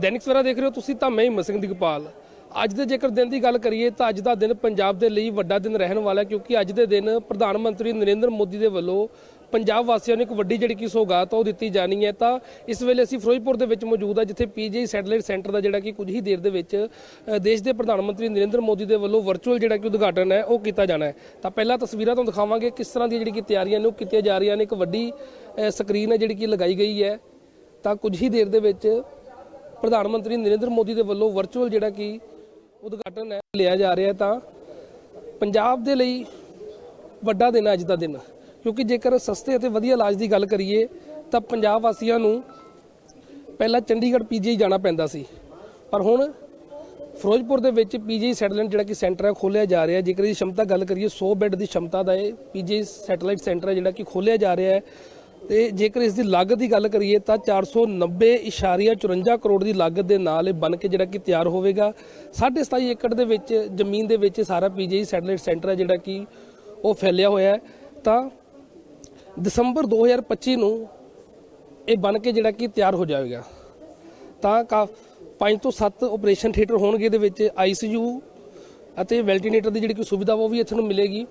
ਦੈਨਿਕ ਸਵੇਰਾ ਦੇਖ ਰਹੇ ਹੋ ਤੁਸੀਂ ਤਾਂ ਮੈਂ ਹਿੰਮਤ ਸਿੰਘ ਦੀਪਾਲ ਅੱਜ ਦੇ ਜੇਕਰ ਦਿਨ ਦੀ ਗੱਲ ਕਰੀਏ ਤਾਂ ਅੱਜ ਦਾ ਦਿਨ ਪੰਜਾਬ ਦੇ ਲਈ ਵੱਡਾ ਦਿਨ ਰਹਿਣ ਵਾਲਾ ਹੈ ਕਿਉਂਕਿ ਅੱਜ ਦੇ ਦਿਨ ਪ੍ਰਧਾਨ ਮੰਤਰੀ ਨਰਿੰਦਰ ਮੋਦੀ ਦੇ ਵੱਲੋਂ ਪੰਜਾਬ ਵਾਸੀਆਂ ਨੂੰ ਇੱਕ ਵੱਡੀ ਜਿਹੜੀ ਕਿ ਸੌਗਾਤ ਆ ਉਹ ਦਿੱਤੀ ਜਾਣੀ ਹੈ। ਤਾਂ ਇਸ ਵੇਲੇ ਅਸੀਂ ਫਿਰੋਜ਼ਪੁਰ ਦੇ ਵਿੱਚ ਮੌਜੂਦ ਆ ਜਿੱਥੇ ਪੀਜੀ ਸੈਟੇਲਾਈਟ ਸੈਂਟਰ ਦਾ ਜਿਹੜਾ ਕਿ ਕੁਝ ਹੀ ਦੇਰ ਦੇ ਵਿੱਚ ਦੇਸ਼ ਦੇ ਪ੍ਰਧਾਨ ਮੰਤਰੀ ਨਰਿੰਦਰ ਮੋਦੀ ਦੇ ਵੱਲੋਂ ਵਰਚੁਅਲ ਜਿਹੜਾ ਕਿ ਉਦਘਾਟਨ ਹੈ ਉਹ ਕੀਤਾ ਜਾਣਾ ਹੈ। ਤਾਂ ਪਹਿਲਾਂ ਤਸਵੀਰਾਂ ਤੁਹਾਨੂੰ ਦਿਖਾਵਾਂਗੇ ਕਿਸ ਤਰ੍ਹਾਂ ਦੀ ਜਿਹੜੀ ਕਿ ਤਿਆਰੀਆਂ ਨੇ ਉਹ ਕੀਤੀਆਂ ਜਾ ਰਹੀਆਂ ਨੇ। ਇੱਕ ਵੱਡੀ ਸਕਰੀਨ ਹੈ ਜਿਹੜੀ ਕਿ ਲਗਾਈ ਗਈ ਹੈ। ਤਾਂ ਕੁਝ ਹੀ ਦੇਰ ਦੇ ਵਿੱਚ ਪ੍ਰਧਾਨ ਮੰਤਰੀ ਨਰਿੰਦਰ ਮੋਦੀ ਦੇ ਵੱਲੋਂ ਵਰਚੁਅਲ ਜਿਹੜਾ ਕਿ ਉਦਘਾਟਨ ਹੈ, ਲਿਆ ਜਾ ਰਿਹਾ ਤਾਂ ਪੰਜਾਬ ਦੇ ਲਈ ਵੱਡਾ ਦਿਨ ਹੈ ਅੱਜ ਦਾ ਦਿਨ। ਕਿਉਂਕਿ ਜੇਕਰ ਸਸਤੇ ਅਤੇ ਵਧੀਆ ਇਲਾਜ ਦੀ ਗੱਲ ਕਰੀਏ, ਤਾਂ ਪੰਜਾਬ ਵਾਸੀਆਂ ਨੂੰ ਪਹਿਲਾਂ ਚੰਡੀਗੜ੍ਹ ਪੀਜੀਆਈ ਜਾਣਾ ਪੈਂਦਾ ਸੀ। ਪਰ ਹੁਣ ਫਿਰੋਜ਼ਪੁਰ ਦੇ ਵਿੱਚ ਪੀਜੀਆਈ ਸੈਟੇਲਾਈਟ ਜਿਹੜਾ ਕਿ ਸੈਂਟਰ ਹੈ ਖੋਲਿਆ ਜਾ ਰਿਹਾ ਜੇਕਰ ਇਹਦੀ ਸ਼ਮਤਾ ਗੱਲ ਕਰੀਏ 100 ਬੈੱਡ ਦੀ ਸ਼ਮਤਾ ਦਾ ਇਹ ਪੀਜੀਆਈ ਸੈਟੇਲਾਈਟ ਸੈਂਟਰ ਹੈ ਜਿਹੜਾ ਕਿ ਖੋਲਿਆ ਜਾ ਰਿਹਾ ਹੈ। ਤੇ ਜੇਕਰ ਇਸ ਦੀ ਲਾਗਤ ਦੀ ਗੱਲ ਕਰੀਏ ਤਾਂ 490.54 ਕਰੋੜ ਦੀ ਲਾਗਤ ਦੇ ਨਾਲ ਇਹ ਬਣ ਕੇ ਜਿਹੜਾ ਕਿ ਤਿਆਰ ਹੋਵੇਗਾ। 27.5 ਏਕੜ ਦੇ ਵਿੱਚ, ਜ਼ਮੀਨ ਦੇ ਵਿੱਚ ਸਾਰਾ ਪੀਜੀਆਈ ਸੈਟੇਲਾਈਟ ਸੈਂਟਰ ਹੈ ਜਿਹੜਾ ਕਿ ਉਹ ਫੈਲਿਆ ਹੋਇਆ ਹੈ। ਤਾਂ ਦਸੰਬਰ 2025 ਨੂੰ ਇਹ ਬਣ ਕੇ ਜਿਹੜਾ ਕਿ ਤਿਆਰ ਹੋ ਜਾਵੇਗਾ। ਤਾਂ ਕਾ 5 ਤੋਂ 7 ਆਪਰੇਸ਼ਨ ਥੀਏਟਰ ਹੋਣਗੇ ਇਹਦੇ ਵਿੱਚ ਆਈਸੀਯੂ ਅਤੇ ਵੈਂਟੀਲੇਟਰ ਦੀ ਜਿਹੜੀ ਕੋਈ ਸੁਵਿਧਾ ਵਾ ਉਹ ਵੀ ਇੱਥੇ ਨੂੰ ਮਿਲੇਗੀ।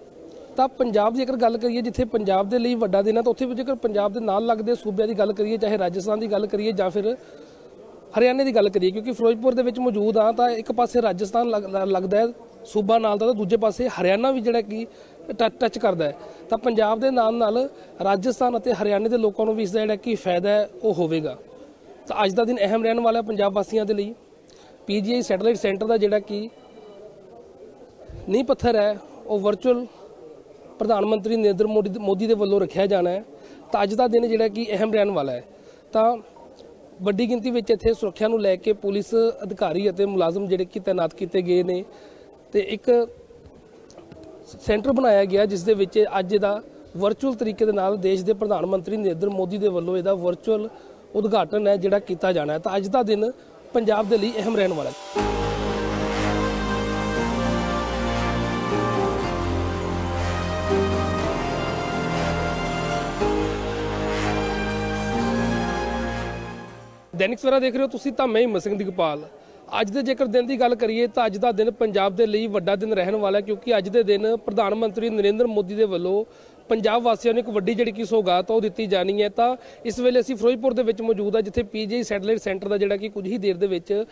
ਤਾਂ ਪੰਜਾਬ ਦੀ ਅਗਰ ਗੱਲ ਕਰੀਏ, ਜਿੱਥੇ ਪੰਜਾਬ ਦੇ ਲਈ ਵੱਡਾ ਦਿਨ ਹੈ ਤਾਂ ਉੱਥੇ ਵੀ ਜੇਕਰ ਪੰਜਾਬ ਦੇ ਨਾਲ ਲੱਗਦੇ ਸੂਬਿਆਂ ਦੀ ਗੱਲ ਕਰੀਏ, ਚਾਹੇ ਰਾਜਸਥਾਨ ਦੀ ਗੱਲ ਕਰੀਏ ਜਾਂ ਫਿਰ ਹਰਿਆਣੇ ਦੀ ਗੱਲ ਕਰੀਏ, ਕਿਉਂਕਿ ਫਿਰੋਜ਼ਪੁਰ ਦੇ ਵਿੱਚ ਮੌਜੂਦ ਆ, ਤਾਂ ਇੱਕ ਪਾਸੇ ਰਾਜਸਥਾਨ ਲੱਗਦਾ ਹੈ, ਸੂਬਾ ਨਾਲ ਦਾ ਤਾਂ ਦੂਜੇ ਪਾਸੇ ਹਰਿਆਣਾ ਵੀ ਜਿਹੜਾ ਕਿ ਟੱਚ ਟੱਚ ਕਰਦਾ ਹੈ। ਤਾਂ ਪੰਜਾਬ ਦੇ ਨਾਲ ਨਾਲ ਰਾਜਸਥਾਨ ਅਤੇ ਹਰਿਆਣੇ ਦੇ ਲੋਕਾਂ ਨੂੰ ਵੀ ਇਸ ਦਾ ਜਿਹੜਾ ਕਿ ਫਾਇਦਾ ਹੈ, ਉਹ ਹੋਵੇਗਾ। ਤਾਂ ਅੱਜ ਦਾ ਦਿਨ ਅਹਿਮ ਰਹਿਣ ਵਾਲਾ ਹੈ ਪੰਜਾਬ ਵਾਸੀਆਂ ਦੇ ਲਈ। ਪੀਜੀਆਈ ਸੈਟੇਲਾਈਟ ਸੈਂਟਰ ਦਾ ਜਿਹੜਾ ਕਿ ਨੀਂਹ ਪੱਥਰ ਹੈ, ਉਹ ਵਰਚੁਅਲ ਪ੍ਰਧਾਨ ਮੰਤਰੀ ਨਰਿੰਦਰ ਮੋਦੀ ਮੋਦੀ ਦੇ ਵੱਲੋਂ ਰੱਖਿਆ ਜਾਣਾ ਹੈ, ਤਾਂ ਅੱਜ ਦਾ ਦਿਨ ਜਿਹੜਾ ਕਿ ਅਹਿਮ ਰਹਿਣ ਵਾਲਾ ਹੈ। ਤਾਂ ਵੱਡੀ ਗਿਣਤੀ ਵਿੱਚ ਇੱਥੇ ਸੁਰੱਖਿਆ ਨੂੰ ਲੈ ਕੇ ਪੁਲਿਸ ਅਧਿਕਾਰੀ ਅਤੇ ਮੁਲਾਜ਼ਮ ਜਿਹੜੇ ਕਿ ਤਾਇਨਾਤ ਕੀਤੇ ਗਏ ਨੇ, ਤੇ ਇੱਕ ਸੈਂਟਰ ਬਣਾਇਆ ਗਿਆ ਜਿਸ ਦੇ ਵਿੱਚ ਅੱਜ ਦਾ ਵਰਚੁਅਲ ਤਰੀਕੇ ਦੇ ਨਾਲ ਦੇਸ਼ ਦੇ ਪ੍ਰਧਾਨ ਮੰਤਰੀ ਨਰਿੰਦਰ ਮੋਦੀ ਦੇ ਵੱਲੋਂ ਇਹਦਾ ਵਰਚੁਅਲ ਉਦਘਾਟਨ ਹੈ, ਜਿਹੜਾ ਕੀਤਾ ਜਾਣਾ ਹੈ। ਤਾਂ ਅੱਜ ਦਾ ਦਿਨ ਪੰਜਾਬ ਦੇ ਲਈ ਅਹਿਮ ਰਹਿਣ ਵਾਲਾ ਹੈ। ਦੈਨਿਕ ਸਵੇਰਾ ਦੇਖ ਰਹੇ ਹੋ ਤੁਸੀਂ ਤਾਂ ਮੈਂ ਹਿੰਮਤ ਸਿੰਘ ਦੀਪਾਲ ਅੱਜ ਦੇ ਜੇਕਰ ਦਿਨ ਦੀ ਗੱਲ ਕਰੀਏ ਤਾਂ ਅੱਜ ਦਾ ਦਿਨ ਪੰਜਾਬ ਦੇ ਲਈ ਵੱਡਾ ਦਿਨ ਰਹਿਣ ਵਾਲਾ ਹੈ ਕਿਉਂਕਿ ਅੱਜ ਦੇ ਦਿਨ ਪ੍ਰਧਾਨ ਮੰਤਰੀ ਨਰਿੰਦਰ ਮੋਦੀ ਦੇ ਵੱਲੋਂ ਪੰਜਾਬ ਵਾਸੀਆਂ ਨੂੰ ਇੱਕ ਵੱਡੀ ਜਿਹੜੀ ਕਿ ਸੌਗਾਤ ਉਹ ਦਿੱਤੀ ਜਾਣੀ ਹੈ। ਤਾਂ ਇਸ ਵੇਲੇ ਅਸੀਂ ਫਿਰੋਜ਼ਪੁਰ ਦੇ ਵਿੱਚ ਮੌਜੂਦ ਆ ਜਿੱਥੇ ਪੀਜੀਆਈ ਸੈਟੇਲਾਈਟ ਸੈਂਟਰ ਦਾ ਜਿਹੜਾ ਕਿ ਕੁਝ ਹੀ ਦੇਰ ਦੇ ਵਿੱਚ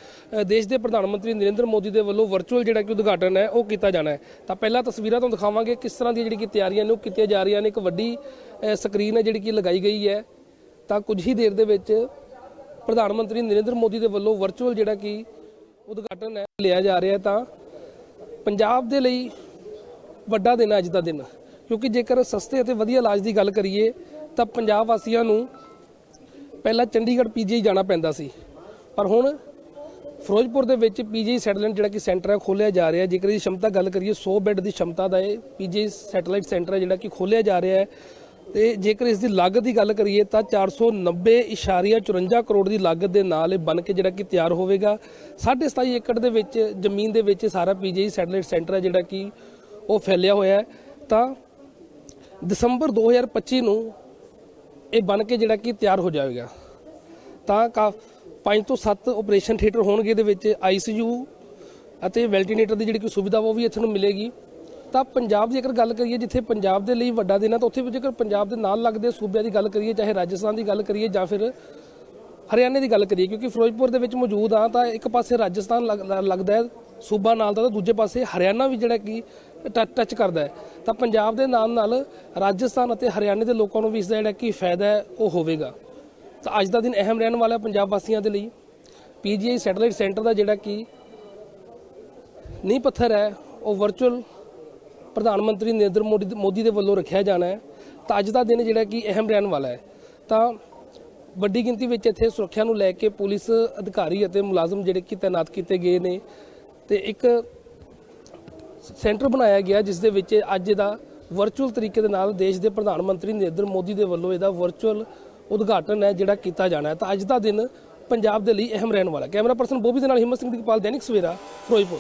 ਦੇਸ਼ ਦੇ ਪ੍ਰਧਾਨ ਮੰਤਰੀ ਨਰਿੰਦਰ ਮੋਦੀ ਦੇ ਵੱਲੋਂ ਵਰਚੁਅਲ ਜਿਹੜਾ ਕਿ ਉਦਘਾਟਨ ਹੈ ਉਹ ਕੀਤਾ ਜਾਣਾ ਹੈ। ਤਾਂ ਪਹਿਲਾਂ ਤਸਵੀਰਾਂ ਤੁਹਾਨੂੰ ਦਿਖਾਵਾਂਗੇ ਕਿਸ ਤਰ੍ਹਾਂ ਦੀ ਜਿਹੜੀ ਕਿ ਤਿਆਰੀਆਂ ਨੇ, ਉਹ ਕੀਤੀਆਂ ਜਾ ਰਹੀਆਂ ਨੇ। ਇੱਕ ਵੱਡੀ ਸਕਰੀਨ ਹੈ ਜਿਹੜੀ ਕਿ ਲਗਾਈ ਗਈ ਹੈ। ਤਾਂ ਕੁਝ ਹੀ ਦੇਰ ਦੇ ਵਿੱਚ ਪ੍ਰਧਾਨ ਮੰਤਰੀ ਨਰਿੰਦਰ ਮੋਦੀ ਦੇ ਵੱਲੋਂ ਵਰਚੁਅਲ ਜਿਹੜਾ ਕਿ ਉਦਘਾਟਨ ਹੈ, ਲਿਆ ਜਾ ਰਿਹਾ ਤਾਂ ਪੰਜਾਬ ਦੇ ਲਈ ਵੱਡਾ ਦਿਨ ਹੈ ਅੱਜ ਦਾ ਦਿਨ। ਕਿਉਂਕਿ ਜੇਕਰ ਸਸਤੇ ਅਤੇ ਵਧੀਆ ਇਲਾਜ ਦੀ ਗੱਲ ਕਰੀਏ, ਤਾਂ ਪੰਜਾਬ ਵਾਸੀਆਂ ਨੂੰ ਪਹਿਲਾਂ ਚੰਡੀਗੜ੍ਹ ਪੀਜੀਆਈ ਜਾਣਾ ਪੈਂਦਾ ਸੀ। ਪਰ ਹੁਣ ਫਿਰੋਜ਼ਪੁਰ ਦੇ ਵਿੱਚ ਪੀਜੀਆਈ ਸੈਟੇਲਾਈਟ ਜਿਹੜਾ ਕਿ ਸੈਂਟਰ ਹੈ, ਖੋਲਿਆ ਜਾ ਰਿਹਾ ਜੇਕਰ ਇਹਦੀ ਸ਼ਮਤਾ ਗੱਲ ਕਰੀਏ 100 ਬੈੱਡ ਦੀ ਸ਼ਮਤਾ ਦਾ ਇਹ ਪੀਜੀਆਈ ਸੈਟੇਲਾਈਟ ਸੈਂਟਰ ਹੈ ਜਿਹੜਾ ਕਿ ਖੋਲਿਆ ਜਾ ਰਿਹਾ ਹੈ। ਤੇ ਜੇਕਰ ਇਸ ਦੀ ਲਾਗਤ ਦੀ ਗੱਲ ਕਰੀਏ ਤਾਂ 490.54 ਕਰੋੜ ਦੀ ਲਾਗਤ ਦੇ ਨਾਲ ਇਹ ਬਣ ਕੇ ਜਿਹੜਾ ਕਿ ਤਿਆਰ ਹੋਵੇਗਾ। 27.5 ਏਕੜ ਦੇ ਵਿੱਚ, ਜ਼ਮੀਨ ਦੇ ਵਿੱਚ ਸਾਰਾ ਪੀਜੀਆਈ ਸੈਟੇਲਾਈਟ ਸੈਂਟਰ ਹੈ ਜਿਹੜਾ ਕਿ ਉਹ ਫੈਲਿਆ ਹੋਇਆ ਹੈ। ਤਾਂ ਦਸੰਬਰ 2025 ਨੂੰ ਇਹ ਬਣ ਕੇ ਜਿਹੜਾ ਕਿ ਤਿਆਰ ਹੋ ਜਾਵੇਗਾ। ਤਾਂ ਕਾ 5 ਤੋਂ 7 ਆਪਰੇਸ਼ਨ ਥੀਏਟਰ ਹੋਣਗੇ ਇਹਦੇ ਵਿੱਚ ਆਈਸੀਯੂ ਅਤੇ ਵੈਂਟੀਲੇਟਰ ਦੀ ਜਿਹੜੀ ਕੋਈ ਸੁਵਿਧਾ ਉਹ ਵੀ ਇੱਥੇ ਨੂੰ ਮਿਲੇਗੀ। ਤਾਂ ਪੰਜਾਬ ਦੀ ਅਗਰ ਗੱਲ ਕਰੀਏ, ਜਿੱਥੇ ਪੰਜਾਬ ਦੇ ਲਈ ਵੱਡਾ ਦਿਨ ਹੈ ਤਾਂ ਉੱਥੇ ਵੀ ਜੇਕਰ ਪੰਜਾਬ ਦੇ ਨਾਲ ਲੱਗਦੇ ਸੂਬਿਆਂ ਦੀ ਗੱਲ ਕਰੀਏ, ਚਾਹੇ ਰਾਜਸਥਾਨ ਦੀ ਗੱਲ ਕਰੀਏ ਜਾਂ ਫਿਰ ਹਰਿਆਣੇ ਦੀ ਗੱਲ ਕਰੀਏ, ਕਿਉਂਕਿ ਫਿਰੋਜ਼ਪੁਰ ਦੇ ਵਿੱਚ ਮੌਜੂਦ ਆ, ਤਾਂ ਇੱਕ ਪਾਸੇ ਰਾਜਸਥਾਨ ਲੱਗਦਾ ਹੈ ਸੂਬਾ ਨਾਲ ਦਾ ਤਾਂ ਦੂਜੇ ਪਾਸੇ ਹਰਿਆਣਾ ਵੀ ਜਿਹੜਾ ਕਿ ਟੱਚ ਟੱਚ ਕਰਦਾ ਹੈ। ਤਾਂ ਪੰਜਾਬ ਦੇ ਨਾਲ ਨਾਲ ਰਾਜਸਥਾਨ ਅਤੇ ਹਰਿਆਣੇ ਦੇ ਲੋਕਾਂ ਨੂੰ ਵੀ ਇਸ ਦਾ ਜਿਹੜਾ ਕਿ ਫਾਇਦਾ ਹੈ, ਉਹ ਹੋਵੇਗਾ। ਤਾਂ ਅੱਜ ਦਾ ਦਿਨ ਅਹਿਮ ਰਹਿਣ ਵਾਲਾ ਹੈ ਪੰਜਾਬ ਵਾਸੀਆਂ ਦੇ ਲਈ। ਪੀਜੀਆਈ ਸੈਟੇਲਾਈਟ ਸੈਂਟਰ ਦਾ ਜਿਹੜਾ ਕਿ ਨੀਂਹ ਪੱਥਰ ਹੈ, ਉਹ ਵਰਚੁਅਲ ਪ੍ਰਧਾਨ ਮੰਤਰੀ ਨਰਿੰਦਰ ਮੋਦੀ ਮੋਦੀ ਦੇ ਵੱਲੋਂ ਰੱਖਿਆ ਜਾਣਾ ਹੈ, ਤਾਂ ਅੱਜ ਦਾ ਦਿਨ ਜਿਹੜਾ ਕਿ ਅਹਿਮ ਰਹਿਣ ਵਾਲਾ ਹੈ। ਤਾਂ ਵੱਡੀ ਗਿਣਤੀ ਵਿੱਚ ਇੱਥੇ ਸੁਰੱਖਿਆ ਨੂੰ ਲੈ ਕੇ ਪੁਲਿਸ ਅਧਿਕਾਰੀ ਅਤੇ ਮੁਲਾਜ਼ਮ ਜਿਹੜੇ ਕਿ ਤਾਇਨਾਤ ਕੀਤੇ ਗਏ ਨੇ ਤੇ ਇੱਕ ਸੈਂਟਰ ਬਣਾਇਆ ਗਿਆ ਜਿਸ ਦੇ ਵਿੱਚ ਅੱਜ ਦਾ ਵਰਚੁਅਲ ਤਰੀਕੇ ਦੇ ਨਾਲ ਦੇਸ਼ ਦੇ ਪ੍ਰਧਾਨ ਮੰਤਰੀ ਨਰਿੰਦਰ ਮੋਦੀ ਦੇ ਵੱਲੋਂ ਇਹਦਾ ਵਰਚੁਅਲ ਉਦਘਾਟਨ ਹੈ, ਜਿਹੜਾ ਕੀਤਾ ਜਾਣਾ ਹੈ। ਤਾਂ ਅੱਜ ਦਾ ਦਿਨ ਪੰਜਾਬ ਦੇ ਲਈ ਅਹਿਮ ਰਹਿਣ ਵਾਲਾ ਕੈਮਰਾ ਪਰਸਨ ਬੋਬੀ ਦੇ ਨਾਲ ਹਿੰਮਤ ਸਿੰਘ ਦੀਪਾਲ, ਦੈਨਿਕ ਸਵੇਰਾ, ਫਿਰੋਜ਼ਪੁਰ।